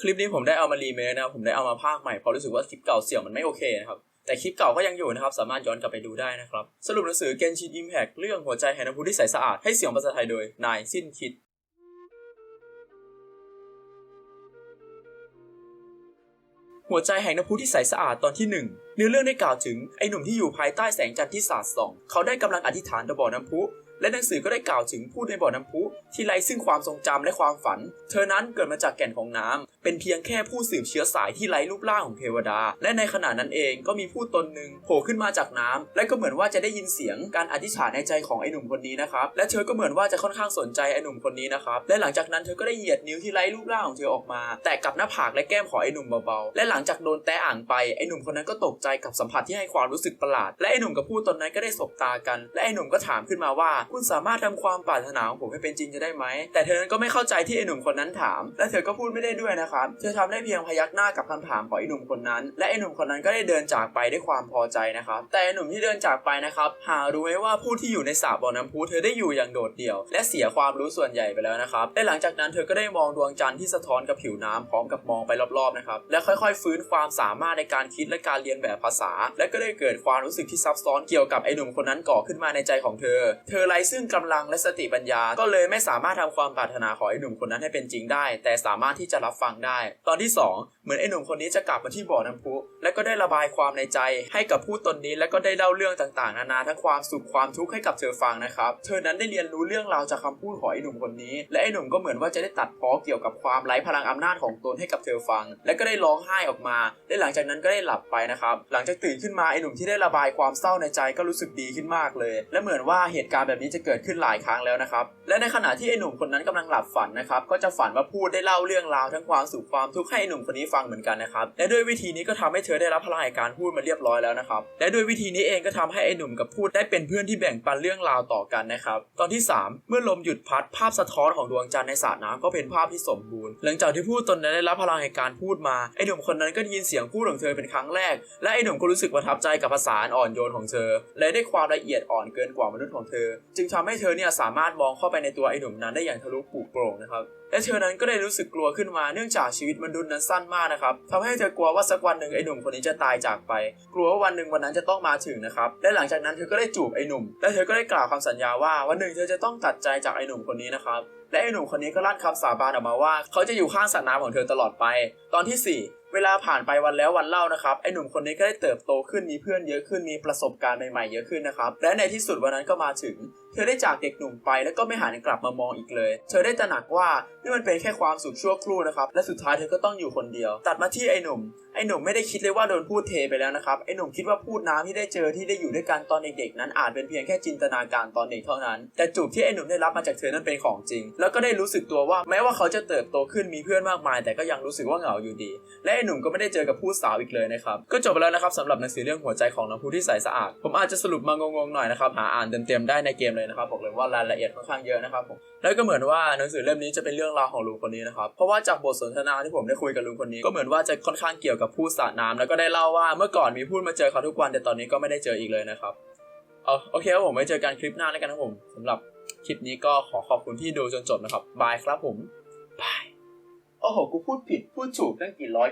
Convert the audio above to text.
คลิปนี้ผมได้เอามารีเมคนะครับผมได้เอามาภาคใหม่เพราะรู้สึกว่าคลิปเก่าเสียงมันไม่โอเคนะครับแต่คลิปเก่าก็ยังอยู่นะครับ สามารถย้อนกลับไปดูได้นะครับ สรุปหนังสือ Genshin Impact เรื่องหัวใจแห่งน้ำพุที่ใสสะอาดให้เสียงภาษาไทยโดย นายสิ้นคิดหัวใจแห่งน้ำพุที่ใสสะอาดตอนที่หนึ่งเนื้อเรื่องได้กล่าวถึงไอ้หนุ่มที่อยู่ภายใต้แสงจันทร์ที่สาดส่อง เขาได้กำลังอธิษฐานต่อบ่อน้ำพุ และหนังสือก็ได้กล่าวถึงผู้ในบ่อน้ำพุที่ไร้ซึ่งความทรงจำและความฝัน เธอนั้นเกิดมาจากแก่นของน้ำเป็นเพียงแค่ผู้สืบเชื้อสายที่ไร้รูปร่างของเทวดา และในขณะนั้นเองก็มีผู้ตนหนึ่งโผล่ขึ้นมาจากน้ำและก็เหมือนว่าจะได้ยินเสียงการอธิษฐานในใจของไอ้หนุ่มคนนี้นะครับและเธอก็เหมือนว่าจะค่อนข้างสนใจไอ้หนุ่มคนนี้นะครับและหลังจากนั้นเธอก็ได้เหยียดนิ้วที่ไร้รูปร่างของเธอออกมา แตะกับหน้าผากและแก้มของไอ้หนุ่มเบาๆและหลังจากโดนแตะอ่างไปไอ้หนุ่มคนนั้นก็ตกใจกับสัมผัสที่ให้ความรู้สึกประหลาด และไอ้หนุ่มกับผู้ตนนั้นก็ได้สบตากัน และไอ้หนุ่มก็ถามขึ้นมาว่าคุณสามารถทำความปรารถนาของผมให้เป็นจริงจะได้ไหม แต่เธอนั้นก็ไม่เข้าใจที่ไอ้หนุ่มคนนั้นถาม และเธอก็พูดไม่ได้ด้วยนะครับ เธอทำได้เพียงพยักหน้ากับคำถามของไอ้หนุ่มคนนั้น และไอ้หนุ่มคนนั้นก็ได้เดินจากไปด้วยความพอใจนะครับ แต่ไอหนุ่มที่เดินจากไปนะครับ หารู้ไหมว่าผู้ที่อยู่ในสระบ่อน้ำพุเธอได้อยู่อย่างโดดเดี่ยว และเสียความรู้ส่วนใหญ่ไปแล้วนะครับ และหลังจากนั้นเธอก็ได้มองดวงจันทร์ที่สะท้อนกับผิวน้ำพร้อมกับมองไปรอบๆนะครับ และค่อยๆ ฟื้นความสามารถในการคิดและการเรียนแบบภาษา และก็ได้เกิดความรู้สึกที่ซับซ้อนเกี่ยวกับไอ้หนุ่มคนนั้นก่อขึ้นมาในใจของเธอ เธอไร้ซึ่งกำลังและสติปัญญา ก็เลยไม่สามารถทำความปรารถนาของไอ้หนุ่มคนนั้นให้เป็นจริงได้ แต่สามารถที่จะรับฟังได้ ตอนที่สองเหมือนไอ้หนุ่มคนนี้จะกลับมาที่บ่อน้ำพุ และก็ได้ระบายความในใจ ให้กับผู้ตนนี้และก็ได้เล่าเรื่องต่างๆ นานาทั้งความสุขความทุกข์ให้กับเธอฟังนะครับ เธอนั้นได้เรียนรู้เรื่องราวจากคำพูดของไอ้หนุ่มคนนี้ และไอ้หนุ่มก็เหมือนว่าจะได้ตัดพ้อเกี่ยวกับความไร้พลังอำนาจของตนให้กับเธอฟัง และก็ได้ร้องไห้ออกมา และหลังจากนั้นก็ได้หลับไปนะครับหลังจากตื่นขึ้นมาไอ้หนุ่มที่ได้ระบายความเศร้าในใจก็รู้สึกดีขึ้นมากเลย และเหมือนว่าเหตุการณ์แบบนี้จะเกิดขึ้นหลายครั้งแล้วนะครับ และในขณะที่ไอ้หนุ่มคนนั้นกำลังหลับฝันนะครับ ก็จะฝันว่าพูดได้เล่าเรื่องราวทั้งความสุขความทุกข์ให้ไอ้หนุ่มคนนี้ฟังเหมือนกันนะครับและด้วยวิธีนี้ก็ทำให้เธอได้รับพลังแห่งการพูดมาเรียบร้อยแล้วนะครับและด้วยวิธีนี้เองก็ทำให้ไอ้หนุ่มกับพูดได้เป็นเพื่อนที่แบ่งปันเรื่องราวต่อกันนะครับตอนที่ 3 เมื่อลมหยุดพัดภาพสะท้อนของดวงจันทร์ในสระน้ำก็เป็นภาพที่สมบูรณ์ หลังจากที่พูดตนนั้นได้รับพลังแห่งการพูดมาไอ้หนุ่มคนนั้นก็ได้ยินเสียงพูดของเธอเป็นครั้งแรก และไอ้หนุ่มก็รู้สึกประทับใจกับภาษาอ่อนโยนของเธอ และได้ความละเอียดอ่อนเกินกว่ามนุษย์ของเธอจึงทำให้เธอเนี่ยสามารถมองเข้าไปในตัวไอ้หนุ่มนั้นได้อย่างทะลุปลุกโปร่งนะครับและเธอนั้นก็ได้รู้สึกกลัวขึ้นมาเนื่องจากชีวิตมนุษย์นั้นสั้นมากนะครับทำให้เธอกลัวว่าสักวันหนึ่งไอ้หนุ่มคนนี้จะตายจากไป กลัวว่าวันหนึ่งวันนั้นจะต้องมาถึงนะครับและหลังจากนั้นเธอก็ได้จูบไอ้หนุ่มและเธอก็ได้กล่าวคำสัญญาว่าวันหนึ่งเธอจะต้องตัดใจจากไอ้หนุ่มคนนี้นะครับและไอ้หนุ่มคนนี้ก็ลั่นคำสาบานออกมาว่า เขาจะอยู่ข้างสระน้ำของเธอตลอดไป ตอนที่สี่เวลาผ่านไปวันแล้ววันเล่านะครับไอ้หนุ่มคนนี้ก็ได้เติบโตขึ้นมีเพื่อนเยอะขึ้นมีประสบการณ์ใหม่ๆเยอะขึ้นนะครับและในที่สุดวันนั้นก็มาถึง เธอได้จากเด็กหนุ่มไปแล้วก็ไม่หันกลับมามองอีกเลย เธอได้ตระหนักว่านี่มันเป็นแค่ความสุขชั่วครู่นะครับ และสุดท้ายเธอก็ต้องอยู่คนเดียว ตัดมาที่ไอ้หนุ่ม ไอ้หนุ่มไม่ได้คิดเลยว่าโดนพูดเทไปแล้วนะครับ ไอ้หนุ่มคิดว่าพูดน้ำที่ได้เจอที่ได้อยู่ด้วยกันตอนเด็กๆนั้นอาจเป็นเพียงแค่จินตนาการตอนเด็กเท่านั้น แต่จูบที่ไอ้หนุ่มได้รับมาจากเธอนั้นเป็นของจริง แล้วก็ได้รู้สึกตัวว่าแม้ว่าเขาจะเติบโตขึ้นมีเพื่อนมากมาย แต่ก็ยังรู้สึกว่าเหงาอยู่ดี และไอ้หนุ่มก็ไม่ได้เจอกับผู้สาวอีกเลยนะครับ ก็จบไปแล้วนะครับสำหรับหนังสือเรื่องหัวใจของน้ำพุที่ใสสะอาด ผมอาจจะสรุปมางงๆหน่อยนะครับหาอ่านเต็มๆได้ในเกมเลยนะครับบอกเลยว่ารายละเอียดค่อนข้างเยอะนะครับผมแล้วก็เหมือนว่าหนังสือเล่มนี้จะเป็นเรื่องราวของลุงคนนี้นะครับเพราะว่าจากบทสนทนาที่ผมได้คุยกับลุงคนนี้ก็เหมือนว่าจะค่อนข้างเกี่ยวกับผู้สระน้ำแล้วก็ได้เล่าว่าเมื่อก่อนมีพูดมาเจอเขาทุกวันแต่ตอนนี้ก็ไม่ได้เจออีกเลยนะครับเอาโอเคครับผมไว้เจอกันคลิปหน้าแล้วกันนะผมสำหรับคลิปนี้ก็ขอขอบคุณที่ดูจนจบนะครับบายครับผมบายโอ้โหกูพูดผิดพูดถูกตั้งกี่ร้อย